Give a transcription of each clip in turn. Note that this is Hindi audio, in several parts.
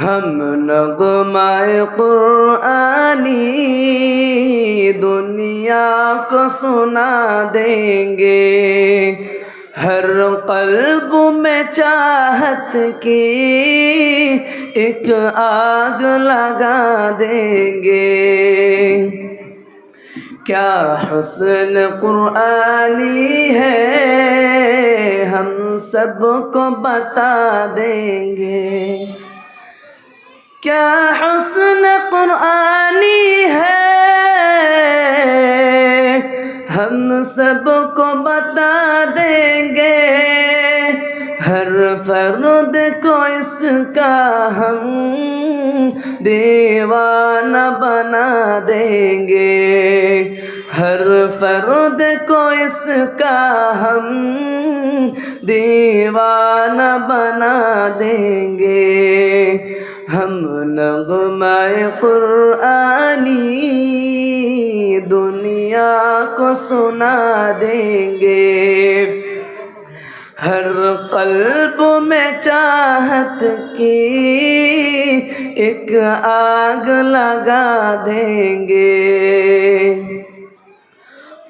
हम नगमाए कुरानी, दुनिया को सुना देंगे। हर कल्ब में चाहत की एक आग लगा देंगे। क्या हुस्न कुरानी है, हम सबको बता देंगे। क्या हुस्न कुरानी है हम सबको बता देंगे हर फर्द को इसका हम दीवाना बना देंगे हर फर्द को इसका हम दीवाना बना देंगे हम नगमाए कुरानी दुनिया को सुना देंगे। हर कल्ब में चाहत की एक आग लगा देंगे।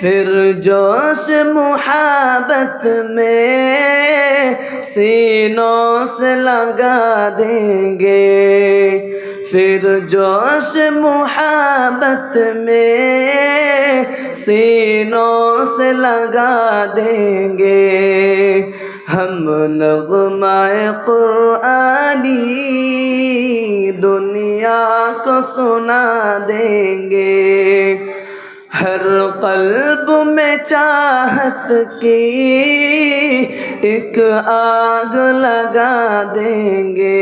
फिर जोश मुहाबत में सीनों से लगा देंगे फिर जोश मुहाबत में सीनों से लगा देंगे हम नगमाए कुरानी दुनिया को सुना देंगे हर कल्ब में चाहत की एक आग लगा देंगे।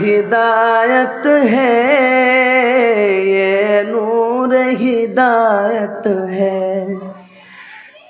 हिदायत है, ये नूर हिदायत है।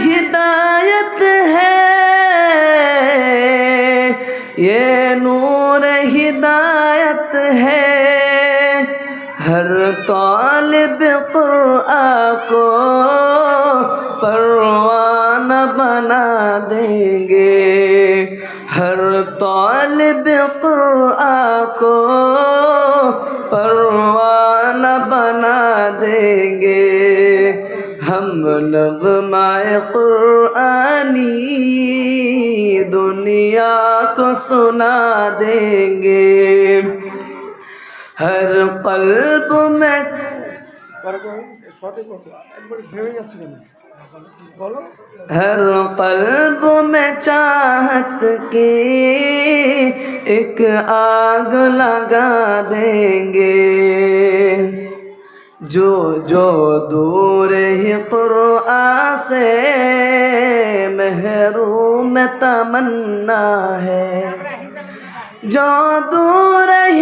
हिदायत है, ये नूर हिदायत है। हर तालिब क़ुरआ को परवाना बना देंगे। हर तालिब क़ुरआ को परवाना बना देंगे। हम नगमाए कुरानी दुनिया को सुना देंगे। हर कल्ब में हर कल्ब में चाहत की एक आग लगा देंगे। जो जो दूर ही कुरआ से महरूम तमन्ना है। जो दूर ही